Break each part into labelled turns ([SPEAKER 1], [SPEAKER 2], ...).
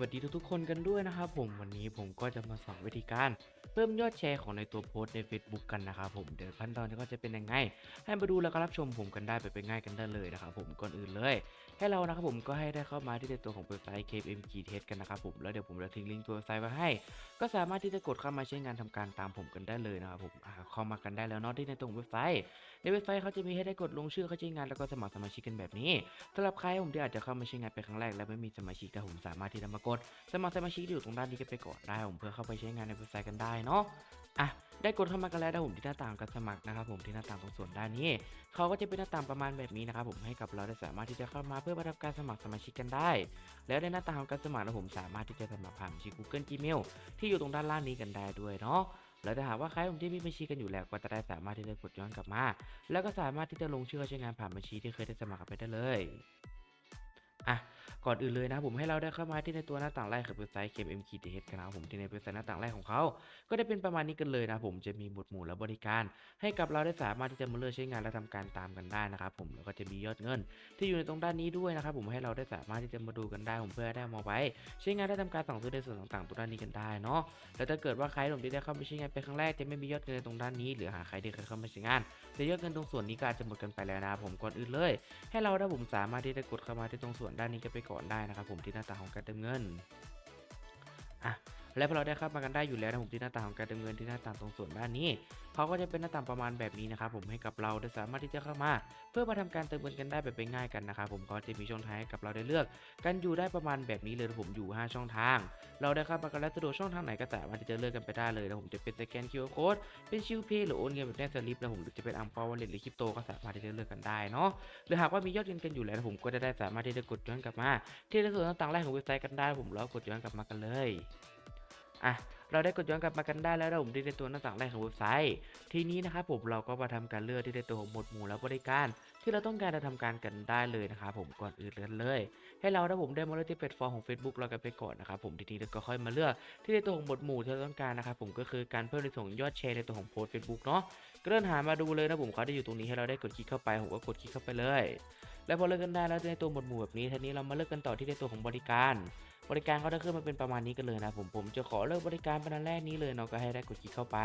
[SPEAKER 1] วัสดีทุกๆคนกันด้วยนะครับผมวันนี้ผมก็จะมาสอนวิธีการ เพิ่มยอดแชร์ของในตัวโพสต์ใน Facebook กันนะครับผมเดี๋ยวขั้นตอนก็จะเป็นยังไง ให้มาดูแล้วก็รับชมผมกันได้ไปเป็นง่ายกันได้เลยนะครับผมก่อนอื่นเลยให้เรานะครับผมก็ให้ได้เข้ามาที่ในตัวของเว็บไซต์ KPM Key Test กันนะครับผมแล้วเดี๋ยวผมจะทิ้งลิงก์ตัวเว็บไซต์ไว้ให้ ก็สามารถที่จะกดเข้ามาใช้งานทำการตามผมกันได้เลยนะครับผมเข้ามากันได้แล้วเนาะที่ในตรงเว็บไซต์ ในเว็บไซต์เขาจะมีให้ได้กดลงชื่อเข้าใช้งานแล้วก็สมัครสมาชิกกันแบบนี้สำหรับใครผมที่อาจจะเข้ามาใช้งานเป็นครั้งแรก และไม่มีสมาชิกแต่ผมสามารถที่จะมากด สมัครสมาชิกที่อยู่ตรงด้านนี้กันไปก่อนได้ผมเพื่อเข้าไปใช้งานในเว็บไซต์กันได้เนาะอะ ได้กดเข้ามากันแล้วนะผมที่หน้าต่างการสมัครนะครับผมที่หน้าต่างตรงส่วนด้านนี้เขาก็จะเป็นหน้าต่างประมาณแบบนี้นะครับผมให้กับเราได้สามารถที่จะเข้ามาเพื่อประับการสมัครสมาชิกกันได้ แล้วในหน้าต่างของการสมัครนะผมสามารถที่จะสมัครผ่านบัญชี Google Gmail ที่อยู่ตรงด้านล่างนี้กันได้ด้วยเนาะแล้วถ้าหากว่าใครผมที่มีบัญชีกันอยู่แล้วก็จะได้สามารถที่จะกดย้อนกลับมา แล้วก็สามารถที่จะลงชื่อใช้งานผ่านบัญชีที่เคยได้สมัครไปได้เลยอะ ก่อนอื่นเลยนะผมให้เราได้เข้ามาที่ในตัวหน้าต่างแรกของเว็บไซต์ KMM k t h กันนะครับผมที่ในเว็บไซต์หน้าต่างแรกของเขา ก็ได้เป็นประมาณนี้กันเลยนะผมจะมีหมวดหมู่และบริการ ให้กับเราได้สามารถที่จะมาเลือกใช้งานและทำการตามกันได้นะครับผมแล้วก็จะมียอดเงิน ที่อยู่ในตรงด้านนี้ด้วยนะครับผมให้เราได้สามารถที่จะมาดูกันได้ผมเพื่อได้มาไว้ ใช้งานได้ทำการสั่งซื้อในส่วนต่างๆตรงด้านนี้กันได้เนาะแล้วถ้าเกิดว่าใครผมที่ได้เข้าไปใช้งานเป็นครั้งแรกจะไม่มียอดเงินในตรงด้านนี้ หรือหาใครที่เคยเข้ามาใช้งานแต่ยอดเงินตรงส่วนนี้ก็อาจจะหมดกันไปแล้วนะผมก่อนอื่นเลย ให้เราได้ผมสามารถที่จะกดเข้ามาที่ตรงส่วนด้านนี้กันไปก่อนได้นะครับผมที่หน้าตาของการเติมเงินอะ และพอเราได้เข้ามากันได้อยู่แล้วนะผมที่หน้าต่างของการเติมเงินที่หน้าต่างตรงส่วนด้านนี้เขาก็จะเป็นหน้าต่างประมาณแบบนี้นะครับผมให้กับเราได้สามารถที่จะเข้ามา เพื่อมาทำการเติมเงินกันได้แบบง่ายกันนะครับผมก็จะมีช่องทางให้กับเราได้เลือก กันอยู่ได้ประมาณแบบนี้เลยนะผมอยู่ 5 ช่องทาง เราได้เข้ามากันแล้วสะดวกช่องทางไหนก็สามารถที่จะเลือกกันไปได้เลยนะผมจะเป็นสแกน QR code เป็นชิวเพย์หรือโอนเงินแบบแนบสลิปนะผมหรือจะเป็นอังเปาวอลเล็ตหรือคริปโตก็สามารถที่จะเลือกกันได้เนาะหรือหากว่ามียอดเงินกันอยู่แล้วผมก็จะได้สามารถที่จะกดย้อนกลับมา ที่ในส่วนต่างๆแรกของเว็บไซต์กันได้ผมแล้วกดย้อนกลับมากันเลย อะเราได้กดย้อนกลับมากันได้แล้วนะผมที่ในตัวหน้าต่างแรกของเว็บไซต์ ทีนี้นะครับผมเราก็มาทำการเลือกที่ในตัวของหมวดหมู่และบริการ ที่เราต้องการจะทำการกันได้เลยนะครับผมก่อนอื่นเลยเลย ให้เราถ้าผมได้มาเลือกที่แพลตฟอร์มของ Facebook เรากันไปก่อนนะครับผมทีนี้เราก็ค่อยมาเลือกที่ในตัวของหมวดหมู่ที่เราต้องการนะครับผมก็คือการเพิ่มในส่วนยอดแชร์ในตัวของโพสต์เฟซบุ๊กเนาะ ก็เดินหามาดูเลยนะผมเขาได้อยู่ตรงนี้ให้เราได้กดคลิกเข้าไปผมก็กดคลิกเข้าไปเลย แล้วพอเลือกกันได้แล้วในตัวหมวดหมู่แบบนี้ทีนี้เรามาเลือกกันต่อที่ในตัวของบริการ บริการเขาจะขึ้นมาเป็นประมาณนี้กันเลยนะผมผมจะขอเลือกบริการเป็นอันแรกนี้เลยเนาะก็ให้ได้กดคลิกเข้าไป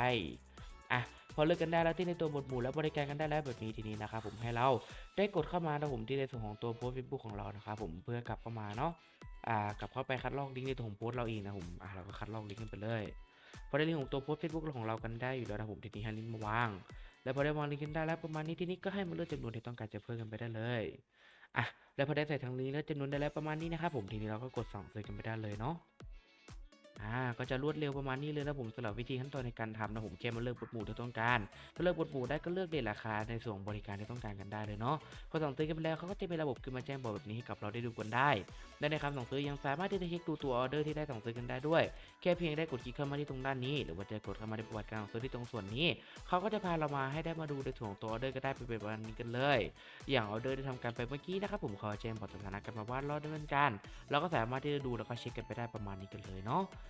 [SPEAKER 1] อะพอเลือกกันได้แล้วที่ในตัวหมดหมู่และบริการกันได้แล้วแบบนี้ทีนี้นะครับผมให้เราได้กดเข้ามานะผมที่ในส่วนของตัวโพสต์เฟซบุ๊กของเรานะครับผมเพื่อกลับเข้ามาเนาะอ่ากลับเข้าไปคัดลอกลิงก์ในตัวของโพสต์เราเองนะผมอะเราก็คัดลอกลิงก์กันไปเลย พอได้ลิงก์ของตัวโพสต์เฟซบุ๊กของเรากันได้อยู่แล้วนะผมทีนี้ให้ลิงก์มาวาง แล้วพอได้วางลิงก์กันได้แล้วประมาณนี้ทีนี้ก็ให้มาเลือกจำนวนที่ต้องการจะเพิ่มกันไปได้เลยอะแล้วพอได้ใส่ทางลิงก์แล้วจำนวนได้แล้วประมาณนี้นะครับผมทีนี้เราก็กดสั่งซื้อกันไปได้เลยเนาะ อ่าก็จะรวดเร็วประมาณนี้เลยนะผมสำหรับวิธีขั้นตอนในการทำนะผมแค่มาเลือกบทหมู่ที่ต้องการถ้าเลือกบทหมู่ได้ก็เลือกเดทราคาในส่วนบริการที่ต้องการกันได้เลยเนาะพอสั่งซื้อกันไปแล้วเขาก็จะมีระบบขึ้นมาแจ้งบอกแบบนี้ให้กับเราได้ดูกันได้และในคำสั่งซื้อยังสามารถที่จะเช็คดูตัวออเดอร์ที่ได้สั่งซื้อกันได้ด้วย แค่เพียงได้กดคลิกเข้ามาที่ตรงด้านนี้ หรือว่าจะกดเข้ามาในประวัติการสั่งซื้อที่ตรงส่วนนี้เขาก็จะพาเรามาให้ได้มาดูในส่วนของตัวออเดอร์ก็ได้ไปเป็นประมาณนี้กันเลย อย่างออเดอร์ที่ทำการไปเมื่อกี้นะครับผมขอแจ้งบอกสถานะกันมาว่ารอดำเนินการเราก็สามารถที่จะดูแล้วก็เช็คกันไปได้ประมาณนี้กันเลยเนาะ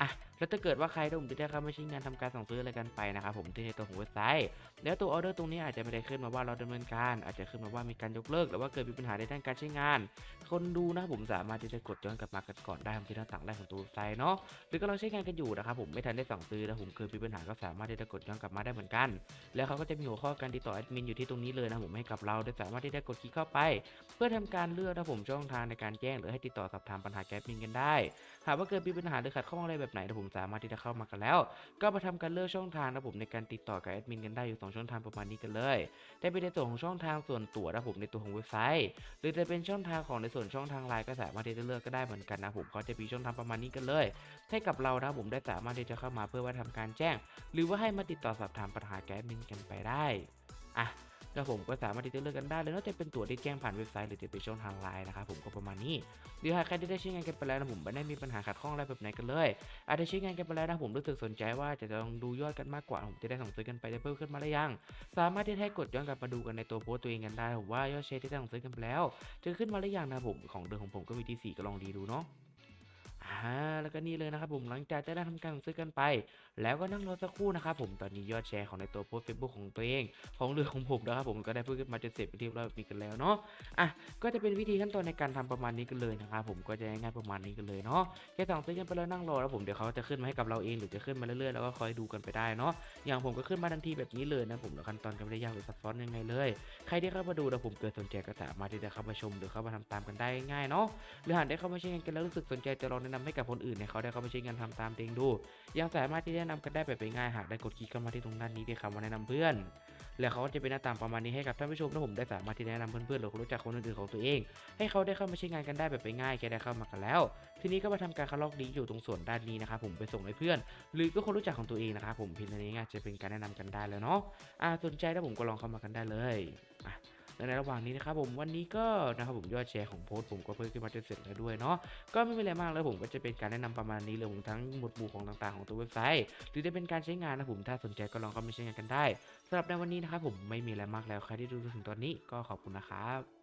[SPEAKER 1] อะแล้วถ้าเกิดว่าใครที่ผมจะได้เข้ามาใช้งานทำการสั่งซื้ออะไรกันไปนะครับผมที่ในตัวของเว็บไซต์ แล้วตัวออเดอร์ตรงนี้อาจจะไม่ได้ขึ้นมาว่าเราดำเนินการ อาจจะขึ้นมาว่ามีการยกเลิก หรือว่าเกิดมีปัญหาในด้านการใช้งาน คนดูนะผมสามารถที่จะกดย้อนกลับมากันก่อนได้ทำที่หน้าต่างแรกของตัวเว็บไซต์เนาะหรือก็เราใช้งานกันอยู่นะครับผมไม่ทันได้สั่งซื้อแล้วผมเกิดมีปัญหาก็สามารถที่จะกดย้อนกลับมาได้เหมือนกัน แล้วเขาก็จะมีหัวข้อการติดต่อแอดมินอยู่ที่ตรงนี้เลยนะผมให้กับเราได้สามารถที่จะกดคลิกเข้าไป เพื่อทำการเลือกนะผมช่องทางในการแจ้งหรือให้ติดต่อสอบถามปัญหาแกดมินกันได้ หากว่าเกิดมีปัญหาหรือขัดข้องอะไรแบบไหนนะผมสามารถที่จะเข้ามากันแล้ว ก็มาทำการเลือกช่องทางนะผมในการติดต่อกับแอดมินกันได้อยู่ 2 ช่องทางประมาณนี้กันเลยได้เป็นในส่วนของช่องทางส่วนตัวนะผมในตัวของเว็บไซต์ หรือจะเป็นช่องทางของในส่วนช่องทางไลน์ก็สามารถที่จะเลือกก็ได้เหมือนกันนะผมก็จะมีช่องทางประมาณนี้กันเลย ให้กับเรานะผมได้สามารถที่จะเข้ามาเพื่อว่าทำการแจ้ง หรือว่าให้มาติดต่อสอบถามปัญหาแกดมินกันไปได้อะแล้วผมก็สามารถที่จะเลือกกันได้เลยนอกจากเป็นตัวที่แจ้งผ่านเว็บไซต์หรือจะเป็นช่องทางไลน์นะครับผมก็ประมาณนี้ หรือหากใครที่ได้ใช้งานกันไปแล้วนะผมไม่ได้มีปัญหาขัดข้องอะไรแบบไหนกันเลย อาจจะใช้งานกันไปแล้วนะผมรู้สึกสนใจว่าจะลองดูยอดกันมากกว่าผมจะได้ส่งซื้อกันไปจะเพิ่มขึ้นมาหรือยัง สามารถที่จะให้กดย้อนกลับมาดูกันในตัวโพสต์ตัวเองกันได้ผมว่ายอดแชร์ที่ได้ส่งซื้อกันไปแล้วจะขึ้นมาหรือยังนะผมของเดิมของผมก็มีที่4ก็ลองดีดูเนาะ อ่าแล้วก็นี่เลยนะครับผมหลังจากจะได้ทำการซื้อกันไป แล้วก็นั่งรอสักครู่นะครับผมตอนนี้ยอดแชร์ของในตัวโพสเฟซบุ๊กของตัวเอง ของเรือของผมนะครับผมก็ได้พูดขึ้นมาจนเสร็จเป็นที่เรียบร้อยมีกันแล้วเนาะอะก็จะเป็นวิธีขั้นตอนในการทำประมาณนี้กันเลยนะครับผมก็จะง่ายๆประมาณนี้กันเลยเนาะแค่สั่งซื้อกันไปแล้วนั่งรอแล้วผมเดี๋ยวเขาจะขึ้นมาให้กับเราเองหรือจะขึ้นมาเรื่อยๆแล้วก็คอยดูกันไปได้เนาะอย่างผมก็ขึ้นมาทันทีแบบนี้เลยนะผมแล้วขั้นตอนก็ไม่ได้ยากหรือซับซ้อนยังไงเลยใครที่เข้ามาดูแล้วผมเกิดสนใจก็สามารถที่จะเข้ามาชม หรือเข้ามาทำตามกันได้ง่ายเนาะหรือหากได้เข้ามาใช้งานกันแล้วรู้สึกสนใจจะลองแนะนำให้กับคนอื่นเนี่ยเขาได้เข้ามาใช้งานทำตามเองดู ยังสามารถที่จะแนะนำกันได้แบบง่ายหากได้กดคลิกเข้ามาที่ตรงด้านนี้ที่คำว่าแนะนำเพื่อน แล้วเขาก็จะเป็นหน้าตามประมาณนี้ให้กับท่านผู้ชมและผมได้สามารถที่แนะนำเพื่อนๆหรือคนรู้จักคนอื่นๆของตัวเอง ให้เขาได้เข้ามาใช้งานกันได้แบบง่ายแค่ได้เข้ามากันแล้ว ทีนี้ก็มาทำการคัดลอกลิงก์อยู่ตรงส่วนด้านนี้นะครับผมไปส่งให้เพื่อน หรือก็คนรู้จักของตัวเองนะครับผมเพียงเท่านี้ก็จะเป็นการแนะนำกันได้แล้วเนาะอ่าสนใจแล้วผมก็ลองเข้ามากันได้เลยอะ ในระหว่างนี้นะครับผมวันนี้ก็นะครับผมยอดแชร์ของโพสต์ผมก็เพิ่มขึ้นมาจนเสร็จแล้วด้วยเนาะก็ไม่มีอะไรมากแล้วผมก็จะเป็นการแนะนำประมาณนี้เลยผมทั้งหมวดหมู่ของต่างๆของตัวเว็บไซต์หรือจะเป็นการใช้งานนะผมถ้าสนใจก็ลองเข้ามาใช้งานกันได้สำหรับในวันนี้นะครับผมไม่มีอะไรมากแล้วใครที่ดูถึงตอนนี้ก็ขอบคุณนะครับ